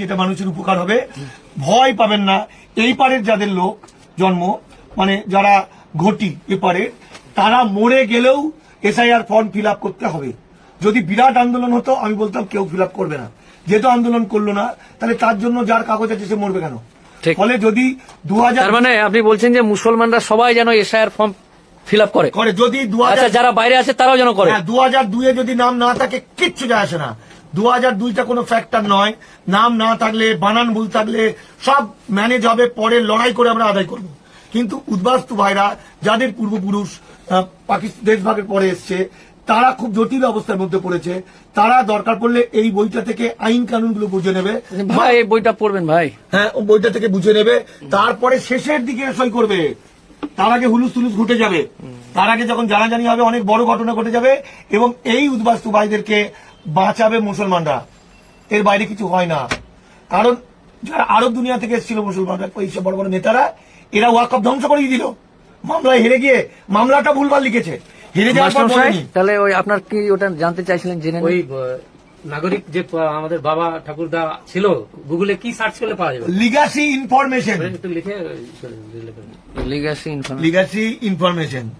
যেটা মানুষের উপকার হবে। ভয় পাবেন না। এই পারের যাদের লোক জন্ম মানে যারা ঘটি এপারের তারা মরে গেলেও এসআইআর ফর্ম ফিল করতে হবে। যদি বিরাট আন্দোলন হতো আমি বলতাম কেউ ফিল করবে না। যেহেতু আন্দোলন করল না তাহলে তার জন্য যার কাগজ আছে সে মরবে কেন। ফলে যদি দু হাজার মানে আপনি বলছেন যে মুসলমানরা সবাই যেন এসআইআর ফর্ম ফিল আপ করে। করে। যদি দু আচ্ছা যারা বাইরে আছে তারাও যেন করে। হ্যাঁ দু হাজার দুইয়ে যদি নাম না থাকে কিচ্ছু যায় আসে না। দু হাজার দুইটা কোনো ফ্যাক্টর নয়। নাম না থাকলে বানান ভুল থাকলে সব ম্যানেজ হবে পরে লড়াই করে আমরা আদায় করব। কিন্তু উদ্বাস্তু ভাইরা যাদের পূর্বপুরুষ পাকিস্তান দেশভাগের পরে এসছে তারা খুব জটিল অবস্থার মধ্যে পড়েছে। তারা দরকার পড়লে এই বইটা থেকে আইন কানুনগুলো বুঝে নেবে। ভাই বইটা পড়বেন ভাই। হ্যাঁ বইটা থেকে বুঝে নেবে। তারপরে শেষের দিকে সই করবে। তার আগে হুলুস তুলুস ঘটে যাবে। তার আগে যখন জানাজানি হবে অনেক বড় ঘটনা ঘটে যাবে। এবং এই উদ্বাস্তু ভাইদেরকে বাঁচাবে মুসলমানরা। এর বাইরে কিছু হয় না। কারণ যারা আরব দুনিয়া থেকে এসেছিল মুসলমানরা এইসব বড় বড় নেতারা এরা ওয়াকফ ধ্বংস করে দিল। মামলায় হেরে গিয়ে মামলাটা ভুলভাল লিখেছে। হেরে যাওয়ার পর তাহলে ওই আপনার কি ওটা জানতে চাইছিলেন জেনে ওই নাগরিক যে আমাদের বাবা ঠাকুরদা ছিল গুগলে কি সার্চ করলে পাওয়া যাবে? Legacy information legacy information legacy information